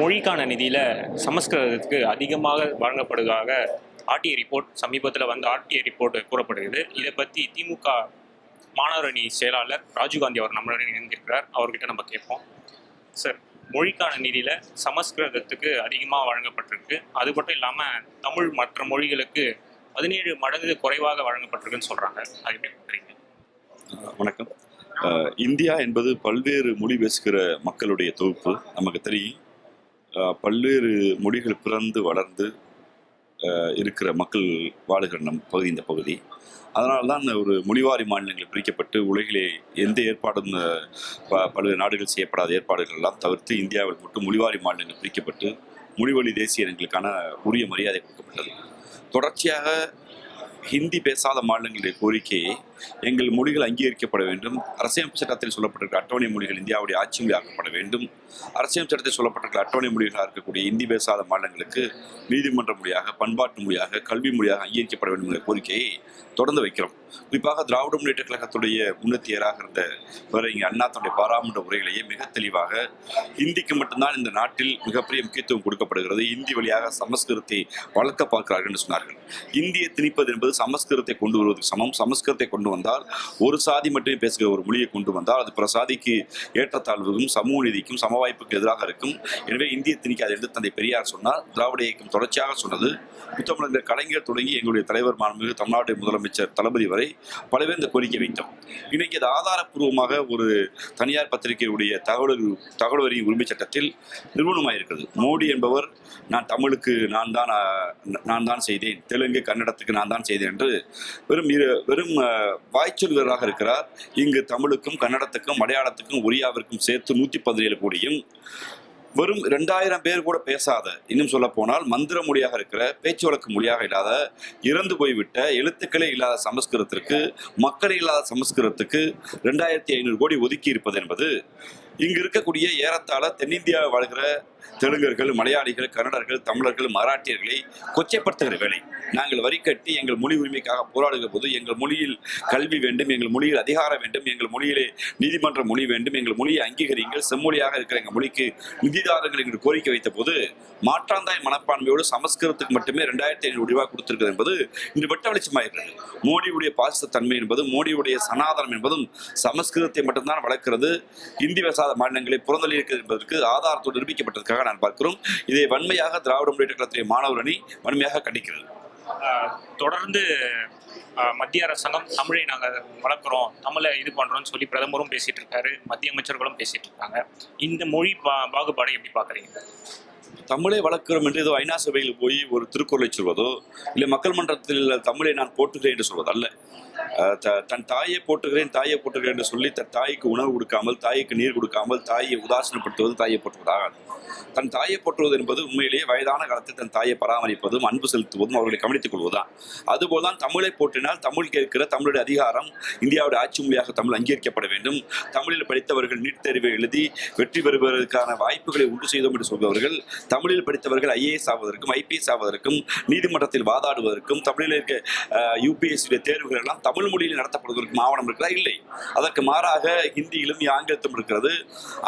மொழிக்கான நிதியில் சமஸ்கிருதத்துக்கு அதிகமாக வழங்கப்படுவதாக ஆர்டிஐ ரிப்போர்ட் சமீபத்தில் வந்து ஆர்டிஐ ரிப்போர்ட் கூறப்படுகிறது. இதை பற்றி திமுக மாணவர் அணி செயலாளர் ராஜீவ்காந்தி அவர் நம்மளுடன் இணைந்திருக்கிறார். அவர்கிட்ட நம்ம கேட்போம். சார் மொழிக்கான நிதியில் சமஸ்கிருதத்துக்கு அதிகமாக வழங்கப்பட்டிருக்கு. அது மட்டும் இல்லாமல் தமிழ் மற்ற மொழிகளுக்கு பதினேழு மடங்கு குறைவாக வழங்கப்பட்டிருக்குன்னு சொல்கிறாங்க அது எப்படி பார்க்குறீங்க வணக்கம். இந்தியா என்பது பல்வேறு மொழி பேசுகிற மக்களுடைய தொகுப்பு. நமக்கு தெரியும். பல்வேறு மொழிகள் பிறந்து வளர்ந்து இருக்கிற மக்கள் வாழுகிற நம் பகுதி இந்த பகுதி. அதனால தான் ஒரு மொழிவாரி மாநிலங்கள் பிரிக்கப்பட்டு உலகிலே எந்த ஏற்பாடும் ப- பல்வேறு நாடுகள் செய்யப்படாத ஏற்பாடுகள் எல்லாம் தவிர்த்து இந்தியாவில் மட்டும் மொழிவாரி மாநிலங்கள் பிரிக்கப்பட்டு மொழிவழி தேசிய இனங்களுக்கான உரிய மரியாதை கொடுக்கப்பட்டது. தொடர்ச்சியாக ஹிந்தி பேசாத மாநிலங்களுடைய கோரிக்கையை எங்கள் மொழிகள் அங்கீகரிக்கப்பட வேண்டும். அரசியமைப்பு சட்டத்தில் சொல்லப்பட்டிருக்கிற அட்டவணை மொழிகள் இந்தியாவுடைய ஆட்சி மொழியாக்கப்பட வேண்டும். அரசியல் சட்டத்தில் சொல்லப்பட்டிருக்கிற அட்டவணை மொழிகளாக இருக்கக்கூடிய இந்தி பேசாத மாநிலங்களுக்கு நீதிமன்ற மொழியாக பண்பாட்டு மொழியாக கல்வி மொழியாக அங்கீகரிக்கப்பட வேண்டும் என்ற கோரிக்கையை தொடர்ந்து வைக்கிறோம். குறிப்பாக திராவிட முன்னேற்ற கழகத்துடைய முன்னத்தியராக இருந்த இங்கே அண்ணா தன்னுடைய பாராளுமன்ற மிக தெளிவாக ஹிந்திக்கு மட்டும்தான் இந்த நாட்டில் மிகப்பெரிய முக்கியத்துவம் கொடுக்கப்படுகிறது. இந்தி வழியாக சமஸ்கிருதத்தை வளர்க்க பார்க்கிறார்கள் என்று சொன்னார்கள். இந்தியை திணிப்பது என்பது சமஸ்கிருதத்தை கொண்டு வருவதற்கு சமம். சமஸ்கிருதத்தை கொண்டு வந்தால் ஒரு சாதி மட்டுமே பேசுகிற ஒரு மொழியை கொண்டு வந்தால் அது பிற சாதிக்கு ஏற்றத்தாழ்வுக்கும் சமூக நீதிக்கும் சம வாய்ப்புக்கு எதிராக இருக்கும். எனவே இந்திய திணிக்காது என்று தந்தை பெரியார் சொன்னார். திராவிட இயக்கம் தொடர்ச்சியாக சொன்னது. முத்தமிழர் கலைஞர் தொடங்கி எங்களுடைய தலைவர் மாண்புமிகு தமிழ்நாடு முதலமைச்சர் தளபதி வரை பலவேந்த இந்த கோரிக்கை வைத்தோம். இன்னைக்கு அது ஆதாரப்பூர்வமாக ஒரு தனியார் பத்திரிகையுடைய தகவல் தகவல் வரி உரிமை சட்டத்தில் நிறுவனமாயிருக்கிறது. மோடி என்பவர் நான் தமிழுக்கு நான் தான் நான் தான் செய்தேன். தெலுங்கு கன்னடத்துக்கு நான் தான் செய்தேன் என்று வெறும் இரு- வெறும் வாய்ச்சொல்வராக வீரராக இருக்கிறார். இங்கு தமிழுக்கும் கன்னடத்துக்கும் மலையாளத்துக்கும் ஒரியாவிற்கும் சேர்த்து நூற்றி பதினேழு கோடியும். வெறும் ரெண்டாயிரம் பேர் கூட பேசாத இன்னும் சொல்ல போனால் மந்திர மொழியாக இருக்கிற பேச்சு வழக்கு மொழியாக இல்லாத இறந்து போய்விட்ட எழுத்துக்களே இல்லாத சமஸ்கிருதத்திற்கு மக்களே இல்லாத சமஸ்கிருதத்துக்கு ரெண்டாயிரத்தி ஐநூறு கோடி ஒதுக்கி இருப்பது என்பது இங்கு இருக்கக்கூடிய ஏறத்தாழ தென்னிந்தியாவில் வாழ்கிற தெலுங்கர்கள் மலையாளிகள் கன்னடர்கள் தமிழர்கள் மராட்டியர்களை கொச்சைப்படுத்துகிற வேலை. நாங்கள் வரி கட்டி எங்கள் மொழி உரிமைக்காக போராடுகிற போது எங்கள் மொழியில் கல்வி வேண்டும் எங்கள் மொழியில் அதிகாரம் வேண்டும் எங்கள் மொழியிலே நீதிமன்ற மொழி வேண்டும் எங்கள் மொழியை அங்கீகரிங்கள் செம்மொழியாக இருக்கிற எங்கள் மொழிக்கு நிதிதாரங்கள் என்று கோரிக்கை வைத்த போது மாற்றாந்தாய் மனப்பான்மையோடு சமஸ்கிருதத்துக்கு மட்டுமே ரெண்டாயிரத்தி ஐநூறு ரூபாய் கொடுத்திருக்கிறது என்பது இன்று வெட்ட வெளிச்சமாகிறது மோடியுடைய பாசிச தன்மை என்பதும் மோடியுடைய சனாதனம் என்பதும் சமஸ்கிருதத்தை மட்டும்தான் வளர்க்கிறது. இந்தி வசாத மாநிலங்களை புறந்தள்ளி இருக்கிறது என்பதற்கு ஆதாரத்தோடு நிரூபிக்கப்பட்டதற்காக நான் பார்க்கிறோம். இதை வன்மையாக திராவிட முன்னேற்ற கழகத்துடைய மாணவர் அணி வன்மையாக கண்டிக்கிறது. தொடர்ந்து மத்திய அரசாங்கம் தமிழை நாங்கள் வளர்க்குறோம் தமிழை இது பண்ணுறோம்னு சொல்லி பிரதமரும் பேசிட்டு இருக்காரு மத்திய அமைச்சர்களும் பேசிட்டு இருக்காங்க. இந்த மொழி பா பாகுபாடை எப்படி பார்க்குறீங்க? தமிழை வளர்க்கிறோம் என்று ஏதோ ஐநா சபையில் போய் ஒரு திருக்குறளை சொல்வதோ இல்லை மக்கள் மன்றத்தில் தமிழை நான் போற்றுகிறேன் என்று சொல்வது அல்ல. தன் தாயை போட்டுகிறேன் தாயை போட்டுகிறேன் என்று சொல்லி தன் தாய்க்கு உணவு கொடுக்காமல் தாய்க்கு நீர் கொடுக்காமல் தாயை உதாசீனப்படுத்துவது தாயை போற்றுவதாகாது. தன் தாயை போற்றுவது என்பது உண்மையிலேயே வயதான காலத்தில் தன் தாயை பராமரிப்பதும் அன்பு செலுத்துவதும் அவர்களை கவனித்துக் கொள்வதுதான். அதுபோல்தான் தமிழை போற்றினால் தமிழ் கேட்கிற தமிழுடைய அதிகாரம் இந்தியாவுடைய ஆட்சி மொழியாக தமிழ் அங்கீகரிக்கப்பட வேண்டும். தமிழில் படித்தவர்கள் நீட் தேர்வை எழுதி வெற்றி பெறுவதற்கான வாய்ப்புகளை உண்டு செய்தோம் என்று சொல்பவர்கள் தமிழில் படித்தவர்கள் ஐஏஎஸ் ஆவதற்கும் ஐபிஎஸ் ஆவதற்கும் நீதிமன்றத்தில் வாதாடுவதற்கும் தமிழில் இருக்க யூபிஎஸ்சியுடைய தேர்வுகள் எல்லாம் தமிழ் மொழியில் நடத்தப்படுவதற்கு ஆவணம் இருக்கிறதா? இல்லை. அதற்கு மாறாக ஹிந்தியிலும் ஆங்கிலத்தும் இருக்கிறது.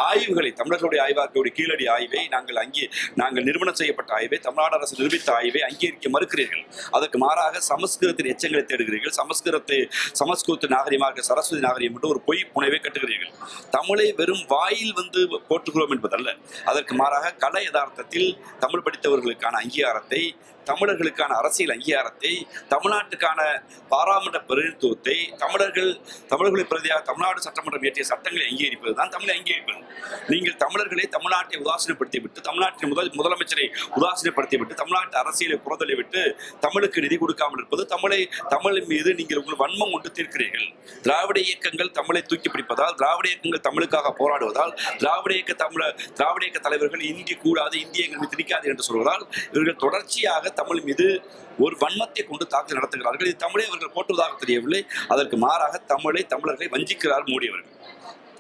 ஆய்வுகளை தமிழர்களுடைய ஆய்வாக்கியுடைய கீழடி ஆய்வை நாங்கள் அங்கே நாங்கள் நிறுவனம் செய்யப்பட்ட ஆய்வை தமிழ்நாடு அரசு நிரூபித்த ஆய்வை அங்கீகரிக்க மறுக்கிறீர்கள். அதற்கு மாறாக சமஸ்கிருதத்தின் எச்சங்களை தேடுகிறீர்கள். சமஸ்கிருதத்தை சமஸ்கிருத நாகரிகமாக சரஸ்வதி நாகரிகம் என்று ஒரு பொய் புனைவை கட்டுகிறீர்கள். தமிழை வெறும் வாயில் வந்து போற்றுகிறோம் என்பதல்ல. அதற்கு மாறாக கல யதார்த்தத்தில் தமிழ் படித்தவர்களுக்கான அங்கீகாரத்தை தமிழர்களுக்கான அரசியல் அங்கீகாரத்தை தமிழ்நாட்டுக்கான பாராளுமன்ற பிரதிநிதித்துவத்தை தமிழர்கள் தமிழர்களை பிரதியாக தமிழ்நாடு சட்டமன்றம் இயற்றிய சட்டங்களை அங்கீகரிப்பது தான் தமிழை அங்கீகரிப்பது. நீங்கள் தமிழர்களை தமிழ்நாட்டை உதாசீனப்படுத்தி விட்டு தமிழ்நாட்டின் முதல் முதலமைச்சரை உதாசீனப்படுத்தி விட்டு தமிழ்நாட்டு அரசியலை புறந்தள்ளி விட்டு தமிழுக்கு நிதி கொடுக்காமல் இருப்பது தமிழை தமிழின் மீது நீங்கள் உங்கள் வன்மம் கொண்டு தீர்க்கிறீர்கள். திராவிட இயக்கங்கள் தமிழை தூக்கி பிடிப்பதால் திராவிட இயக்கங்கள் தமிழுக்காக போராடுவதால் திராவிட இயக்க தமிழ திராவிட இயக்க தலைவர்கள் இந்தி கூடாது இந்திய எங்கள் மீது திணிக்காது என்று சொல்வதால் இவர்கள் தொடர்ச்சியாக தமிழ் மீது ஒரு வன்மத்தை கொண்டு தாக்கல் நடத்துகிறார்கள். இது தமிழை அவர்கள் போற்றுவதாக தெரியவில்லை. அதற்கு மாறாக தமிழை தமிழர்களை வஞ்சிக்கிறார் மோடி அவர்கள்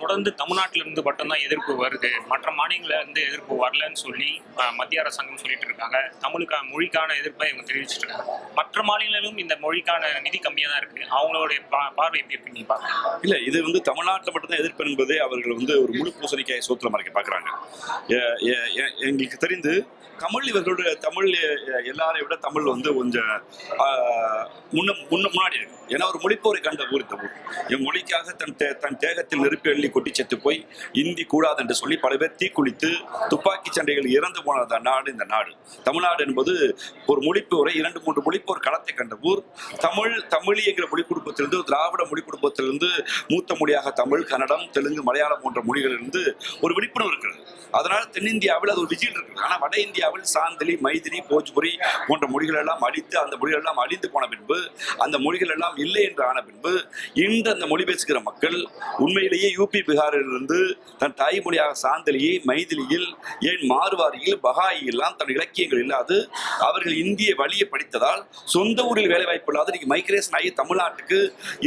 தொடர்ந்து தமிழ்நாட்டிலிருந்து மட்டும்தான் எதிர்ப்பு வருது. மற்ற மாநிலங்களிலிருந்து எதிர்ப்பு வரலன்னு சொல்லி மத்திய அரசாங்கம் சொல்லிட்டு இருக்காங்க. தமிழுக்கான மொழிக்கான எதிர்ப்பை இவங்க தெரிவிச்சிட்டு இருக்காங்க. மற்ற மாநிலங்களும் இந்த மொழிக்கான நிதி கம்மியாக தான் இருக்கு. அவங்களுடைய பா- பார்வை எப்படி இருக்கு நீ பாக்க இல்ல இது வந்து தமிழ்நாட்டில் மட்டும்தான் எதிர்ப்பு என்பது அவர்கள் வந்து ஒரு முழு பூசணிக்காய் சூத்திரம் வரைக்கும் பார்க்குறாங்க எங்களுக்கு தெரிந்து தமிழ் இவர்களுடைய தமிழ் எல்லாரையும் விட தமிழ் வந்து கொஞ்சம் முன்ன முன்ன முன்னாடி இருக்கு. ஏன்னா ஒரு மொழிப்போரை கண்ட ஊர் இந்த ஊர். என் மொழிக்காக தன் தே- தன் தேகத்தில் நெருப்பு எள்ளி கொட்டி செத்து போய் இந்தி கூடாது என்று சொல்லி பல பேர் தீக்குளித்து துப்பாக்கி சண்டைகள் இறந்து போன நாடு இந்த நாடு. தமிழ்நாடு என்பது ஒரு மொழிப்போரை இரண்டு மூன்று மொழிப்போர் களத்தை கண்ட ஊர். தமிழ் தமிழி என்கிற மொழி குடும்பத்திலிருந்து திராவிட மொழி குடும்பத்திலிருந்து மூத்த மொழியாக தமிழ் கன்னடம் தெலுங்கு மலையாளம் போன்ற மொழிகளிலிருந்து ஒரு விழிப்புணர்வு இருக்கிறது. அதனால் தென்னிந்தியாவில் அது ஒரு விஜயம் இருக்குது. ஆனால் வட இந்தியாவில் சாந்தலி மைதிலி போஜ்புரி போன்ற மொழிகள் எல்லாம் அழித்து அந்த மொழிகள் எல்லாம் அழிந்து போன பின்பு அந்த மொழிகள் எல்லாம் இல்லை என்று ஆன பின்பு இன்று அந்த மொழி பேசுகிற மக்கள் உண்மையிலேயே யூபி பீகாரிலிருந்து தன் தாய்மொழியாக சாந்தலியை மைதிலியில் ஏன் மாறுவாரியில் பகாயியெல்லாம் தன் இலக்கியங்கள் இல்லாது அவர்கள் இந்திய வழியை படித்ததால் சொந்த ஊரில் வேலை வாய்ப்பு இல்லாத இன்னைக்கு மைக்ரேஷன் ஆகி தமிழ்நாட்டுக்கு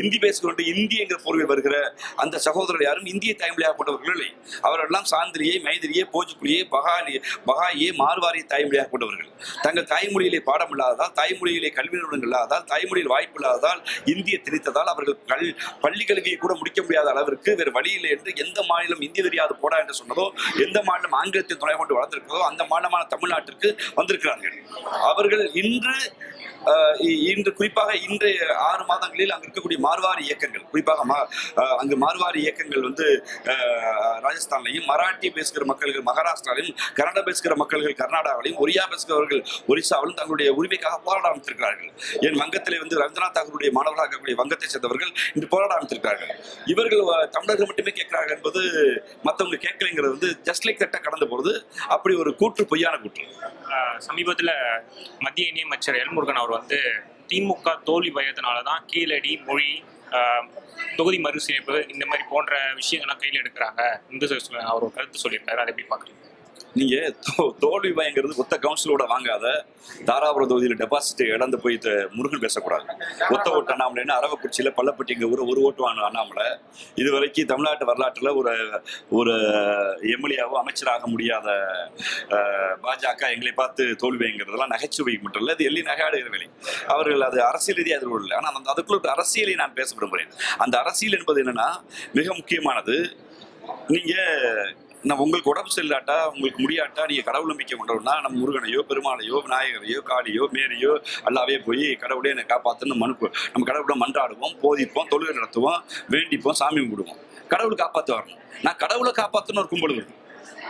இந்தி பேசிக்கொண்டு இந்தி என்கிற பொருளில் வருகிற அந்த சகோதரர் யாரும் இந்திய தாய்மொழியாக கொண்டவர்கள் இல்லை. அவரெல்லாம் சாந்திரியை மைதிரியை போஜ்புரியை பகாலி பகாயே மார்வாரியை தாய்மொழியாக கொண்டவர்கள். தங்கள் தாய்மொழியிலே பாடம் இல்லாததால் தாய்மொழியிலே கல்வி நிறுவனங்கள் இல்லாததால் தாய்மொழியில் வாய்ப்பு இல்லாததால் இந்திய திணித்ததால் அவர்கள் கல் பள்ளி கல்வியை கூட முடிக்க முடியாத அளவிற்கு வேறு வழியில் இல்லை என்று எந்த மாநிலம் இந்தி தெரியாது போடா என்று சொன்னதோ எந்த மாநிலம் ஆங்கிலத்தின் துணை கொண்டு வளர்ந்திருக்கிறதோ அந்த மாநிலமான தமிழ்நாட்டிற்கு வந்திருக்கிறார்கள். அவர்கள் இன்று இன்று குறிப்பாக இன்றைய ஆறு மாதங்களில் அங்கு இருக்கக்கூடிய மார்வாரி இயக்கங்கள் குறிப்பாக மா- அங்கு மார்வாரி இயக்கங்கள் வந்து ராஜஸ்தான்லையும் மராட்டி பேசுகிற மக்கள்கள் மகாராஷ்டிராவிலும் கன்னடா பேசுகிற மக்கள்கள் கர்நாடகாவிலையும் ஒரியா பேசுகிறவர்கள் ஒரிசாவிலும் தங்களுடைய உரிமைக்காக போராட ஆரம்பித்திருக்கிறார்கள். என் வங்கத்திலே வந்து ரவீந்திரநாத் தாகூருடைய மாணவர்களாக இருக்கக்கூடிய வங்கத்தை சேர்ந்தவர்கள் இன்று போராட ஆரம்பித்திருக்கிறார்கள். இவர்கள் தமிழர்கள் மட்டுமே கேட்கிறார்கள் என்பது மற்றவங்க கேட்கலைங்கிறது வந்து ஜஸ்ட் லைக் தட்டை கடந்து போகிறது அப்படி ஒரு கூற்று பொய்யான கூற்று. சமீபத்தில் மத்திய இணையமைச்சர் எல்முருகன் அவர் வந்து திமுக தோல்வி பயத்தினால தான் கீழடி மொழி தொகுதி மறுசீரமைப்பு இந்த மாதிரி போன்ற விஷயங்கள்லாம் கையில் எடுக்கிறாங்க. இந்து அவர் ஒரு கருத்து சொல்லியிருக்காரு. அதை எப்படி பார்க்குறீங்க நீங்க தோ- தோல்வி பயங்கிறது ஒத்த கவுன்சிலோட வாங்காத தாராபுரம் தொகுதியில் டெபாசிட் இழந்து போய் முருகன் பேசக்கூடாது. ஒத்த ஓட்டு அண்ணாமலைன்னு அரவக்குறிச்சியில பள்ளப்பட்டி இங்க ஒரு ஒரு ஓட்டு வாங்க அண்ணாமலை இது வரைக்கும் தமிழ்நாட்டு வரலாற்றுல ஒரு ஒரு எம்எல்ஏவோ அமைச்சராக முடியாத பாஜக எங்களை பார்த்து தோல்விங்கிறதெல்லாம் நகைச்சுவை மட்டும் இல்லை அது எள்ளி நகையாடுகிற வேலை. அவர்கள் அது அரசியல் ரீதியாக எதிர்கொள்ள ஆனால் அந்த அதுக்குள்ள ஒரு அரசியலை நான் பேச விரும்புகிறேன் அந்த அரசியல் என்பது என்னன்னா மிக முக்கியமானது. நீங்க நான் உங்களுக்கு உடம்பு சரியில்லாட்டா உங்களுக்கு முடியாட்டா நீங்க கடவுள் நம்பிக்கை கொண்டவனா நம்ம முருகனையோ பெருமாளையோ விநாயகரையோ காளியோ மேரியோ எல்லாவே போய் கடவுளே என்னை காப்பாத்துன்னு மனு நம்ம கடவுளை மன்றாடுவோம் போதிப்போம் தொழுகை நடத்துவோம் வேண்டிப்போம் சாமி கும்பிடுவோம். கடவுள் காப்பாற்ற வரணும் நான் கடவுளை காப்பாற்றணும் ஒரு கும்பல்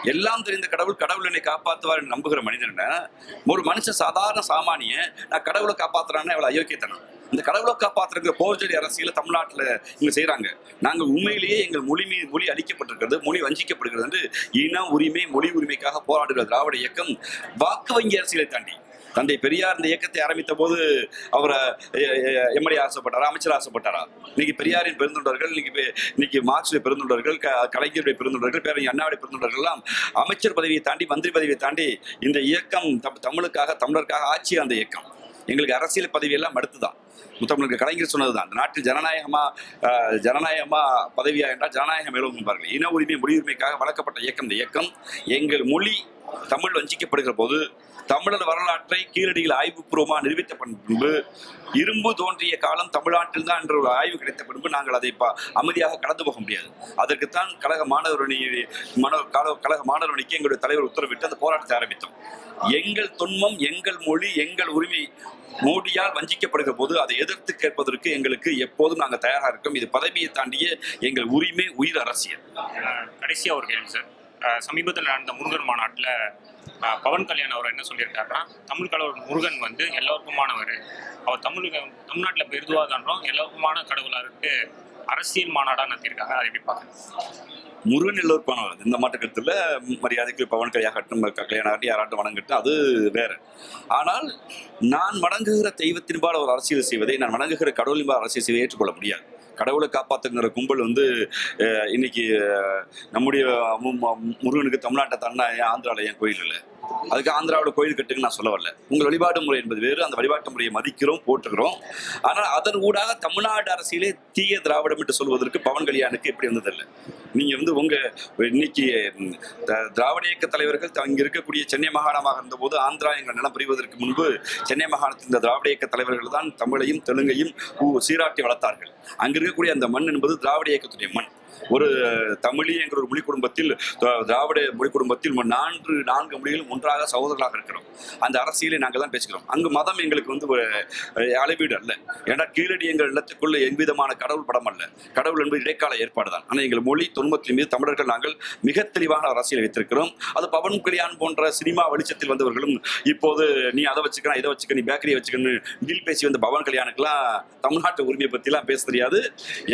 எல்லாம் தெரிந்த கடவுள் கடவுள் என்னை காப்பாத்துவார் என்று நம்புகிற மனிதன ஒரு மனுஷன் சாதாரண சாமானிய நான் கடவுளை காப்பாத்துறான்னு எவ்வளவு அயோக்கியத்தனம். இந்த கடவுளை காப்பாத்துறங்கிற போர்ஜடி அரசியல தமிழ்நாட்டில் இவங்க செய்கிறாங்க நாங்கள் உண்மையிலேயே எங்கள் மொழி மீது மொழி அழிக்கப்பட்டிருக்கிறது மொழி வஞ்சிக்கப்படுகிறது என்று இன உரிமை மொழி உரிமைக்காக போராடுகிற திராவிட இயக்கம் வாக்கு வங்கி அரசியலை தாண்டி. தந்தை பெரியார் இந்த இயக்கத்தை ஆரம்பித்த போது அவரை எம்எல்ஏ ஆசைப்பட்டாரா அமைச்சர் ஆசைப்பட்டாரா? இன்னைக்கு பெரியாரின் பெருந்தொண்டர்கள் இன்னைக்கு இன்னைக்கு மார்க்சுடைய பெருந்தொண்டர்கள் க- கலைஞருடைய பெருந்தொண்டர்கள் பேரறிஞர் அண்ணாவுடைய பெருந்தொண்டர்கள் எல்லாம் அமைச்சர் பதவியை தாண்டி மந்திரி பதவியை தாண்டி இந்த இயக்கம் தமிழுக்காக தமிழருக்காக ஆட்சி அந்த இயக்கம். எங்களுக்கு அரசியல் பதவியெல்லாம் மடுத்துதான் அடுத்துதான் கலைஞர் சொன்னதுதான். அந்த நாட்டில் ஜனநாயகமா ஜனநாயகமா பதவியா என்றால் ஜனநாயகம் மேலும் என்பார்கள். இன உரிமை முடியுரிமைக்காக வளர்க்கப்பட்ட இயக்கம் இந்த இயக்கம் எங்கள் மொழி தமிழ் வஞ்சிக்கப்படுகிற போது தமிழர் வரலாற்றை கீழடியில் ஆய்வுபூர்வமாக நிரூபித்த பின்பு இரும்பு தோன்றிய காலம் தமிழ்நாட்டில் தான் என்ற ஒரு ஆய்வு கிடைத்த பின்பு நாங்கள் அதை அமைதியாக கடந்து போக முடியாது. அதற்குத்தான் கழக மாணவரணி மன கழக கழக மாணவரணிக்கு எங்களுடைய தலைவர் உத்தரவிட்டு அந்த போராட்டத்தை ஆரம்பித்தோம். எங்கள் துன்பம் எங்கள் மொழி எங்கள் உரிமை மோடியால் வஞ்சிக்கப்படுகிற போது அதை எதிர்த்து கேட்பதற்கு எங்களுக்கு எப்போதும் நாங்கள் தயாராக இருக்கோம். இது பதவியை தாண்டிய எங்கள் உரிமை உயிர் அரசியல். கடைசியாக ஒரு கேள்வி சார். சமீபத்தில் நடந்த முருகன் மாநாட்டில் பவன் கல்யாண் அவர் என்ன சொல்லியிருக்காருன்னா தமிழ் கடவுள் முருகன் வந்து எல்லோருக்குமானவர். அவர் தமிழ் தமிழ்நாட்டில் பெருதுவாக பெருதுவாதான்றோம் எல்லோருக்குமான கடவுளாக இருக்கு அரசியல் மாநாடாக நடத்தியிருக்காங்க. அதை எப்படி பார்க்குறேன் முருகன் எல்லோருக்கானவர் இந்த மாட்டு மரியாதைக்கு பவன் கையாகட்டும் கல்யாணம் யாராட்டும் வணங்கட்டும் அது வேற. ஆனால் நான் வணங்குகிற தெய்வத்தின்பால் ஒரு அரசியல் செய்வதை நான் வணங்குகிற கடவுளின்பால் அரசியல் செய்வதை ஏற்றுக்கொள்ள முடியாது. கடவுளை காப்பாத்துங்கிற கும்பல் வந்து இன்னைக்கு நம்முடைய முருகனுக்கு தமிழ்நாட்டை தன்னா ஏன் ஆந்திரால ஏன் கோயில் இல்லை? அதுக்கு ஆந்திராவில் கோயில் கட்டுங்க நான் சொல்ல வரல. உங்கள் வழிபாடு முறை என்பது வேறு அந்த வழிபாட்டு முறையை மதிக்கிறோம் போட்டுக்கிறோம் ஆனால் அதன் ஊடாக தமிழ்நாடு அரசியலே தீய திராவிடம் என்று சொல்வதற்கு பவன் கல்யாணுக்கு எப்படி வந்ததில்லை? நீங்க வந்து உங்க இன்னைக்கு த- திராவிட இயக்க தலைவர்கள் த- இருக்கக்கூடிய சென்னை மாகாணமாக இருந்தபோது ஆந்திரா எங்கள் நிலம் பிரிவதற்கு முன்பு சென்னை மாகாணத்தின் இந்த திராவிட இயக்க தலைவர்கள் தான் தமிழையும் தெலுங்கையும் சீராட்டி வளர்த்தார்கள். அங்கே இருக்கக்கூடிய அந்த மண் என்பது திராவிட இயக்கத்துடைய மண். ஒரு தமிழி என்கிற ஒரு மொழி குடும்பத்தில் திராவிட மொழி குடும்பத்தில் நான்கு நான்கு மொழிகளும் ஒன்றாக சகோதரர்களாக இருக்கிறோம். அந்த அரசியலை நாங்கள் தான் பேசுகிறோம். அங்கு மதம் எங்களுக்கு வந்து ஒரு அளவீடு அல்ல. ஏன்னா கீழடி எங்கள் இல்லத்துக்குள்ள எவ்விதமான கடவுள் படம் அல்ல. கடவுள் என்பது இடைக்கால ஏற்பாடு தான். ஆனால் எங்கள் மொழி தொன்மத்தின் மீது தமிழர்கள் நாங்கள் மிக தெளிவான அரசியல் வைத்திருக்கிறோம். அது பவன் கல்யாண் போன்ற சினிமா வெளிச்சத்தில் வந்தவர்களும் இப்போது நீ அதை வச்சுக்க இதை வச்சுக்க நீ பேக்கரியை வச்சுக்கன்னு டீல் பேசி வந்த பவன் கல்யாணுக்கெல்லாம் தமிழ்நாட்டு உரிமையை பற்றிலாம் பேச தெரியாது.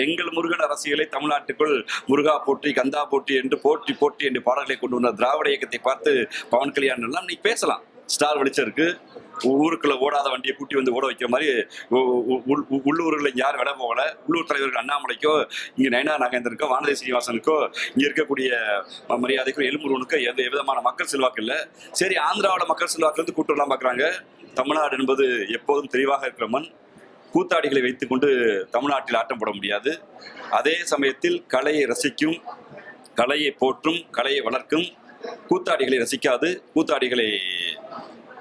எங்கள் முருகன் அரசியலை தமிழ்நாட்டுக்குள் முருகா போட்டி கந்தா போட்டி என்று போட்டி போட்டி என்று பாடல்களை கொண்டு வந்த திராவிட இயக்கத்தை பார்த்து பவன் கல்யாணம் எல்லாம் நீ பேசலாம். ஸ்டார் வெளிச்சருக்கு ஊருக்குள்ள ஓடாத வண்டியை கூட்டி வந்து ஓட வைக்கிற மாதிரி உள்ளூர்களில் இங்க யாரும் விட போகல. உள்ளூர் தலைவர்கள் அண்ணாமலைக்கோ இங்க நயனா நாகேந்திரனுக்கோ வானதி சீனிவாசனுக்கோ இங்க இருக்கக்கூடிய மரியாதைக்கும் எலும்புருவனுக்கோ எந்த விதமான மக்கள் செல்வாக்கு இல்லை. சரி ஆந்திராவோட மக்கள் செல்வாக்கு வந்து கூட்டு வரலாம் பார்க்குறாங்க. தமிழ்நாடு என்பது எப்போதும் தெளிவாக இருக்கிற மண். கூத்தாடிகளை வைத்துக்கொண்டு தமிழ்நாட்டில் ஆட்டம் போட முடியாது. அதே சமயத்தில் கலையை ரசிக்கும் கலையை போற்றும் கலையை வளர்க்கும் கூத்தாடிகளை ரசிக்காது. கூத்தாடிகளை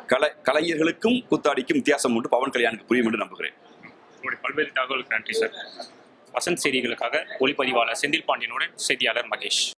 கலை கலைஞர்களுக்கும் கூத்தாடிக்கும் வித்தியாசம் உண்டு. பவன் கல்யாணுக்கு புரியும் என்று நம்புகிறேன். உங்களுடைய பல்வேறு தகவலுக்கு நன்றி சார். வசந்த் செய்திகளுக்காக ஒளிப்பதிவாளர் செந்தில் பாண்டியனுடன் செய்தியாளர் மகேஷ்.